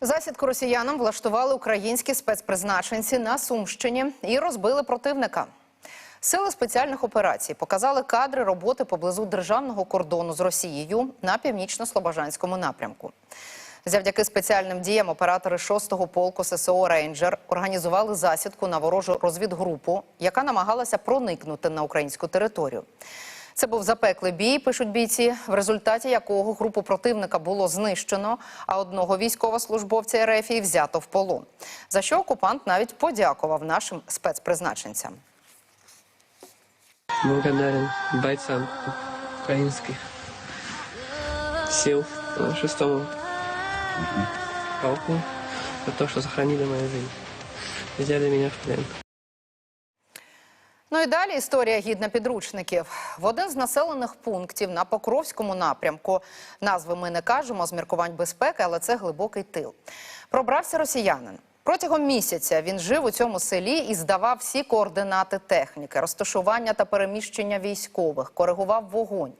Засідку росіянам влаштували українські спецпризначенці на Сумщині і розбили противника. Сили спеціальних операцій показали кадри роботи поблизу державного кордону з Росією на північно-слобожанському напрямку. Завдяки спеціальним діям оператори 6-го полку ССО Рейнджер організували засідку на ворожу розвідгрупу, яка намагалася проникнути на українську територію. Це був запеклий бій, пишуть бійці, в результаті якого групу противника було знищено, а одного військовослужбовця РФ взято в полон. За що окупант навіть подякував нашим спецпризначенцям. благодарен бойцам украинских сил шестого полку за то, что сохранили мою жизнь. Взяли меня в плен. Ну і далі історія гідна підручників. В один з населених пунктів на Покровському напрямку назви ми не кажемо з міркувань безпеки, але це глибокий тил. Пробрався росіянин. Протягом місяця він жив у цьому селі і здавав всі координати техніки, розташування та переміщення військових, коригував вогонь.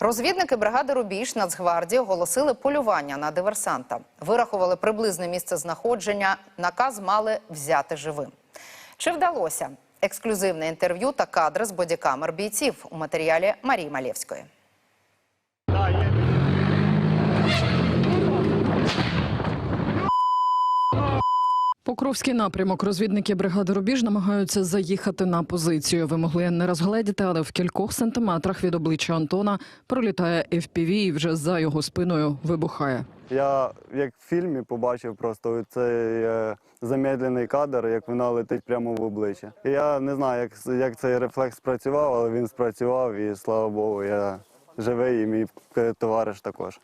Розвідники бригади Рубіж Нацгвардії оголосили полювання на диверсанта. Вирахували приблизне місце знаходження. Наказ мали взяти живим. Чи вдалося? Ексклюзивне інтерв'ю та кадри з бодікамер бійців у матеріалі Марії Малєвської. Покровський напрямок. Розвідники бригади Рубіж намагаються заїхати на позицію. Ви могли не розгледіти, але в кількох сантиметрах від обличчя Антона пролітає FPV і вже за його спиною вибухає. Я як в фільмі побачив просто цей е, замедлений кадр, як вона летить прямо в обличчя. Я не знаю, як, як цей рефлекс спрацював, але він спрацював, і слава Богу, я живий, і мій е, товариш також.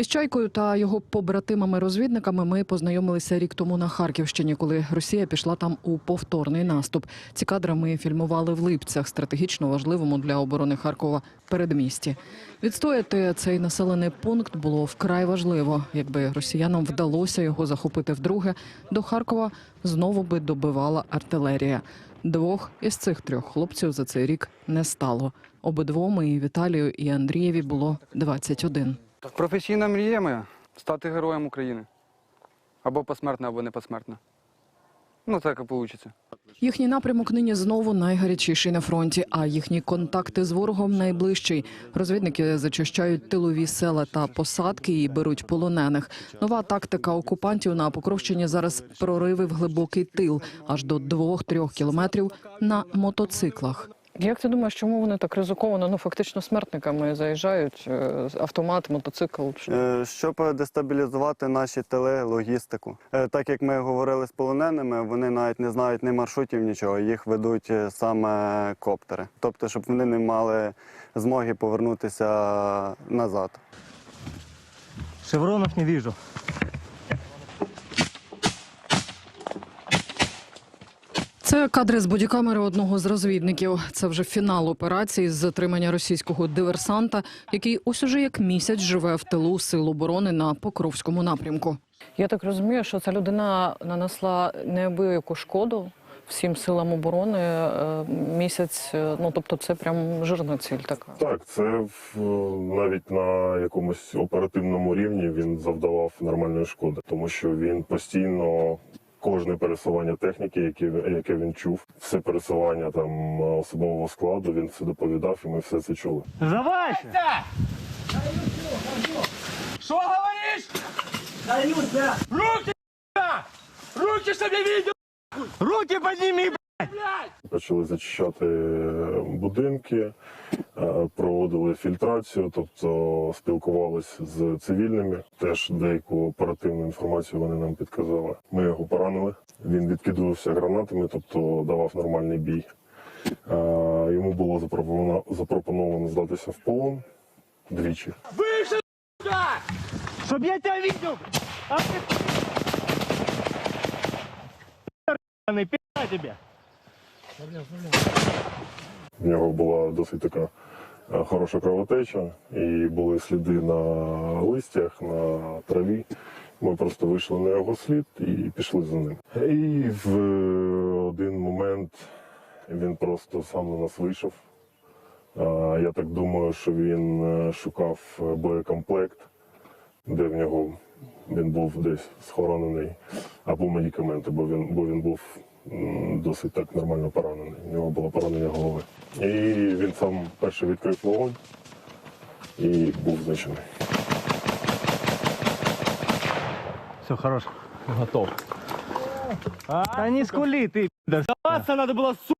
Із Чайкою та його побратимами-розвідниками ми познайомилися рік тому на Харківщині, коли Росія пішла там у повторний наступ. Ці кадри ми фільмували в Липцях, стратегічно важливому для оборони Харкова передмісті. Відстояти цей населений пункт було вкрай важливо. Якби росіянам вдалося його захопити вдруге, до Харкова знову би добивала артилерія. Двох із цих трьох хлопців за цей рік не стало. Обидвом і Віталію, і Андрієві було 21. Професійна мрія моя стати героєм України. Або посмертно, або не посмертно. Ну, так і вийде. Їхній напрямок нині знову найгарячіший на фронті, а їхні контакти з ворогом найближчий. Розвідники зачищають тилові села та посадки і беруть полонених. Нова тактика окупантів на Покровщині зараз прориви в глибокий тил аж до 2-3 кілометрів на мотоциклах. Як ти думаєш, чому вони так ризиковано? Ну фактично смертниками заїжджають е, автомат, мотоцикл? Е, Щоб дестабілізувати наші тили, логістику. Е, Так як ми говорили з полоненими, вони навіть не знають ні маршрутів, нічого. Їх ведуть саме коптери. Тобто, щоб вони не мали змоги повернутися назад. Шевронов не вижу. Це кадри з бодікамери одного з розвідників. Це вже фінал операції з затримання російського диверсанта, який ось уже як місяць живе в тилу сил оборони на Покровському напрямку. Я так розумію, що ця людина нанесла неабияку шкоду всім силам оборони е, місяць. е, Ну тобто, це прям жирна ціль така. Так, це в, навіть на якомусь оперативному рівні він завдавав нормальної шкоди, тому що він постійно. Кожне пересування техніки, яке, яке він чув, все пересування там особового складу, він все доповідав, і ми все це чули. Сдавайся! Что говоришь? Руки, Руки, чтобы я видел, Руки подними! Почали зачищати будинки, е, проводили фільтрацію, тобто спілкувалися з цивільними. Теж деяку оперативну інформацію вони нам підказали. Ми його поранили. Він відкидувався гранатами, тобто давав нормальний бій. Е, Йому було запропоновано, запропоновано здатися в полон двічі. выше, сюда! Чтоб я тебя видел! А ты... ебаный, пизда тебе! В нього була досить така е, хороша кровотеча, і були сліди на листях, на траві. Ми просто вийшли на його слід і пішли за ним. І в один момент він просто сам на нас вийшов. Е, Я так думаю, що він е, шукав боєкомплект, де в нього він був десь схоронений або медикаменти, бо він, бо він був досить так нормально поранений. У нього було поранення голови. І він сам перший відкрив вогонь і був знищений. Все, хорош. Готов. А не скули ты, да. Сдаваться надо было, су...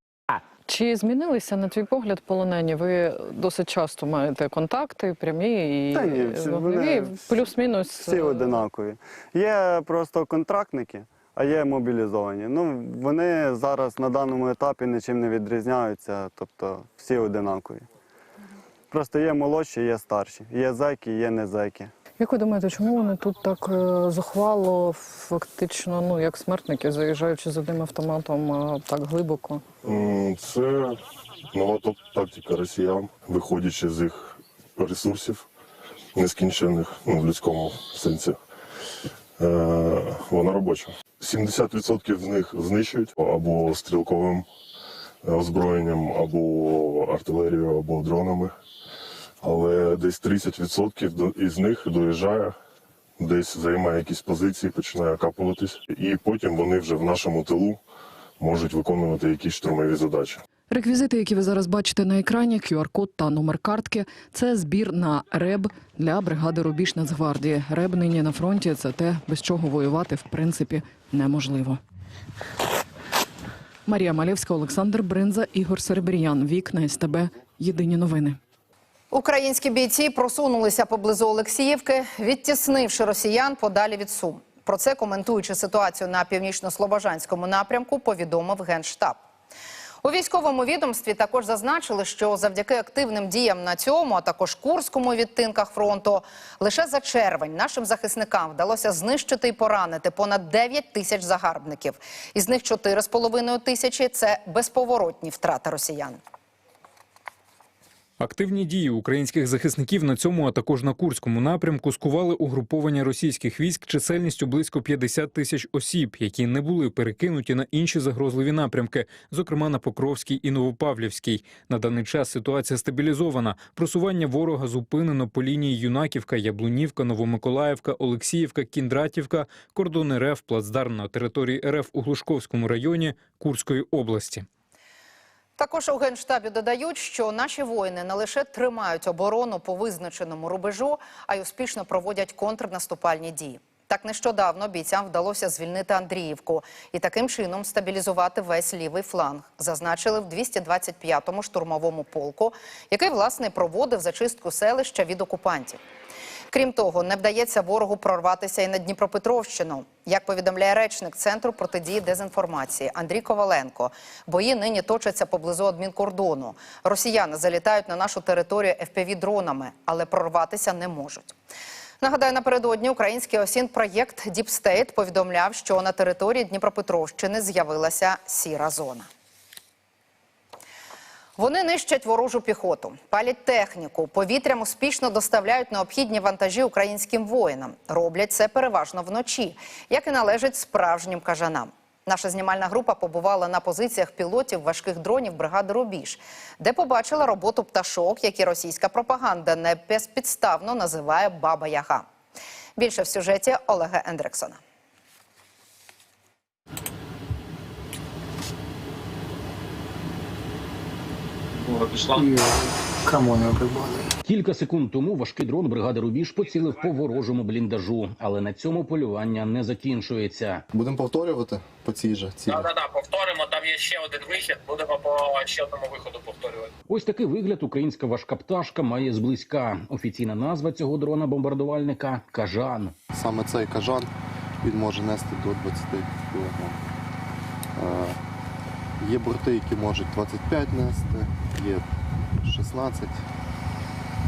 Чи змінилися на твій погляд полонені? Ви досить часто маєте контакти, прямі і Та ні, всі вогневі, вони плюс-мінус. Всі е, одинакові. Є просто контрактники, а є мобілізовані. Ну, вони зараз на даному етапі нічим не відрізняються, тобто всі одинакові. Просто є молодші, є старші, є зеки, є не зеки. Як ви думаєте, чому вони тут так е, зухвало, фактично, ну як смертники, заїжджаючи з одним автоматом е, так глибоко? М, Це нова топ- тактика росіян, виходячи з їх ресурсів нескінчених ну, в людському сенсі. Е, вона робоча. 70% з них знищують або стрілковим озброєнням, або артилерією, або дронами. Але десь 30% із них доїжджає, десь займає якісь позиції, починає окапуватись, і потім вони вже в нашому тилу можуть виконувати якісь штурмові задачі. Реквізити, які ви зараз бачите на екрані, QR-код та номер картки це збір на РЕБ для бригади Рубіж Нацгвардії. РЕБ нині на фронті це те, без чого воювати в принципі неможливо. Марія Малєвська, Олександр Бринза, Ігор Серебріян. Вікна СТБ. Єдині новини. Українські бійці просунулися поблизу Олексіївки, відтіснивши росіян подалі від Сум. Про це коментуючи ситуацію на північно-слобожанському напрямку, повідомив генштаб. У військовому відомстві також зазначили, що завдяки активним діям на цьому, а також курському відтинках фронту, лише за червень нашим захисникам вдалося знищити і поранити понад 9 тисяч загарбників. Із них 4,5 тисячі – це безповоротні втрати росіян. Активні дії українських захисників на цьому, а також на Курському напрямку скували угруповання російських військ чисельністю близько 50 тисяч осіб, які не були перекинуті на інші загрозливі напрямки, зокрема на Покровський і Новопавлівський. На даний час ситуація стабілізована. Просування ворога зупинено по лінії Юнаківка, Яблунівка, Новомиколаївка, Олексіївка, Кіндратівка, кордон РФ, плацдарм на території РФ у Глушковському районі Курської області. Також у генштабі додають, що наші воїни не лише тримають оборону по визначеному рубежу, а й успішно проводять контрнаступальні дії. Так нещодавно бійцям вдалося звільнити Андріївку і таким чином стабілізувати весь лівий фланг. Зазначили в 225-му штурмовому полку, який власне проводив зачистку селища від окупантів. Крім того, не вдається ворогу прорватися і на Дніпропетровщину. Як повідомляє речник центру протидії дезінформації Андрій Коваленко, бої нині точаться поблизу адмінкордону. Росіяни залітають на нашу територію fpv дронами, але прорватися не можуть. Нагадаю, напередодні український осін проєкт State повідомляв, що на території Дніпропетровщини з'явилася сіра зона. Вони нищать ворожу піхоту, палять техніку, повітрям успішно доставляють необхідні вантажі українським воїнам. Роблять це переважно вночі, як і належить справжнім кажанам. Наша знімальна група побувала на позиціях пілотів важких дронів бригади Рубіж, де побачила роботу пташок, які російська пропаганда не безпідставно називає Баба Яга. Більше в сюжеті Олега Ендрексона. Кілька секунд тому важкий дрон бригади Рубіж поцілив по ворожому бліндажу, але на цьому полювання не закінчується. Будемо повторювати по цій же цілі. Так, так, так, повторимо. Там є ще один вихід. Будемо по ще одному виходу повторювати. Ось такий вигляд українська важка пташка має зблизька. Офіційна назва цього дрона бомбардувальника кажан. Саме цей кажан він може нести до 20 кг. Є борти, які можуть 25 нести, є 16.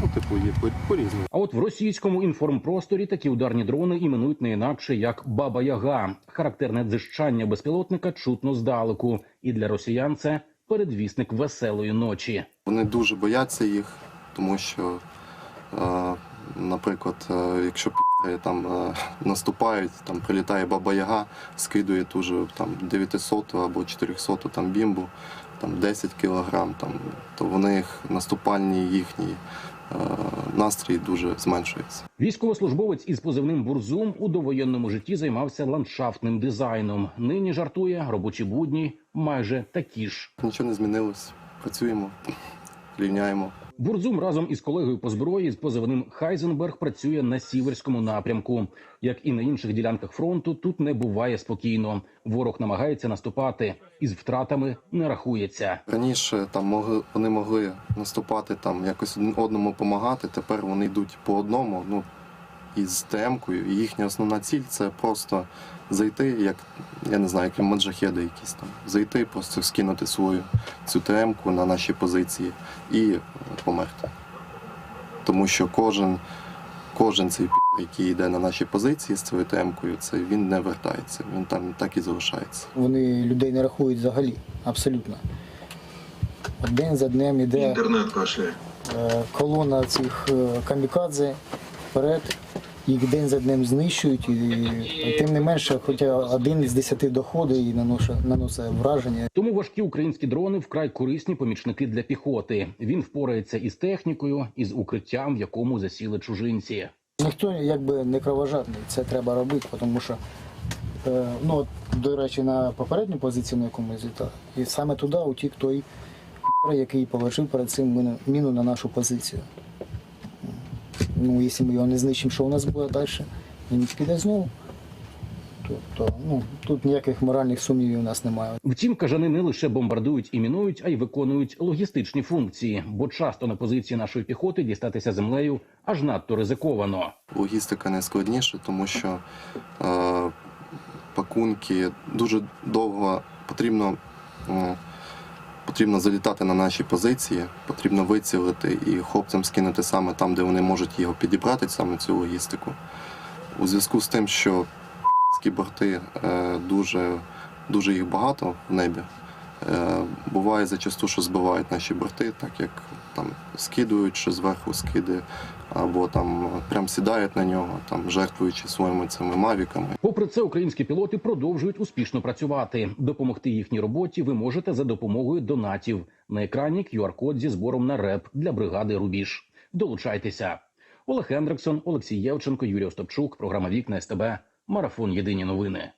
Ну, типу, є по- по-різному. А от в російському інформпросторі такі ударні дрони іменують не інакше як Баба Яга. Характерне дзижчання безпілотника чутно здалеку. І для росіян це передвісник веселої ночі. Вони дуже бояться їх, тому що, е, наприклад, е, якщо там е, наступають, там прилітає баба Яга, скидує ту же там 900 або 400 там бімбу, там 10 кілограм, там, то вони їх наступальні їхні настрій дуже зменшується. Військовослужбовець із позивним Бурзум у довоєнному житті займався ландшафтним дизайном. Нині жартує робочі будні майже такі ж. Нічого не змінилось. Працюємо, рівняємо. Бурзум разом із колегою по зброї з позивним Хайзенберг працює на сіверському напрямку. Як і на інших ділянках фронту, тут не буває спокійно. Ворог намагається наступати, із втратами не рахується. Раніше там могли вони могли наступати там якось одному допомагати. Тепер вони йдуть по одному. Ну із темкою. І їхня основна ціль це просто зайти, як я не знаю, як маджахеди якісь там. Зайти, просто скинути свою цю темку на наші позиції і е, померти. Тому що кожен, кожен цей пі***, який йде на наші позиції з цією темкою, це він не вертається. Він там так і залишається. Вони людей не рахують взагалі, абсолютно. День за днем іде Інтернет кашляє. е, колона цих е, камікадзе вперед. Їх день за днем знищують, і тим не менше, хоча один з десяти доходить і наносить, наносить враження. Тому важкі українські дрони вкрай корисні помічники для піхоти. Він впорається із технікою, із укриттям, в якому засіли чужинці. Ніхто якби не кровожадний, це треба робити, тому що, е, ну, до речі, на попередню позицію, на яку ми злітали, і саме туди утік той який положив перед цим міну на нашу позицію. Ну, якщо ми його не знищимо, що у нас буде далі? Він піде знову. Тобто, ну, тут ніяких моральних сумнівів у нас немає. Втім, кажани не лише бомбардують і мінують, а й виконують логістичні функції, бо часто на позиції нашої піхоти дістатися землею аж надто ризиковано. Логістика найскладніша, тому що е, пакунки дуже довго потрібно, е, потрібно залітати на наші позиції, потрібно вицілити і хлопцям скинути саме там, де вони можуть його підібрати, саме цю логістику. У зв'язку з тим, що ські борти е, дуже, дуже їх багато в небі. Е, Буває зачасту, що збивають наші борти, так як там скидують, що зверху скиди, або там прям сідають на нього, там жертвуючи своїми цими мавіками. Попри це, українські пілоти продовжують успішно працювати. Допомогти їхній роботі ви можете за допомогою донатів. На екрані QR-код зі збором на реп для бригади Рубіж. Долучайтеся. Олег Хендриксон, Олексій Євченко, Юрій Остапчук. Програма Вікна СТБ. Марафон Єдині новини.